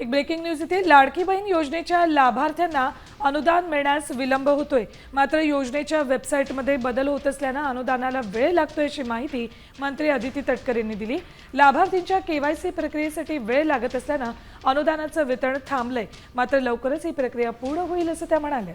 एक breaking news इथे. लाडकी बहीण योजनेच्या लाभार्थ्यांना अनुदान मिळण्यास विलंब होतोय. मात्र योजनेच्या वेबसाईटमध्ये बदल होत असल्यानं अनुदानाला वेळ लागतोय अशी माहिती मंत्री अदिती तटकरेंनी दिली. लाभार्थींच्या केवायसी प्रक्रियेसाठी वेळ लागत असल्यानं अनुदानाचं वितरण थांबलंय. मात्र लवकरच ही प्रक्रिया पूर्ण होईल असं त्या म्हणाल्या.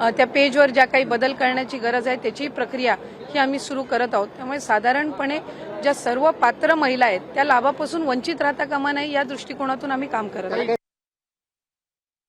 त्या पेजवर ज्या काही बदल करण्याची गरज आहे त्याची प्रक्रिया ही आम्ही सुरू करत आहोत. त्यामुळे साधारणपणे ज्या सर्व पात्र महिला आहेत त्या लाभापासून वंचित राहता कामा नये या दृष्टिकोनातून आम्ही काम करत आहोत.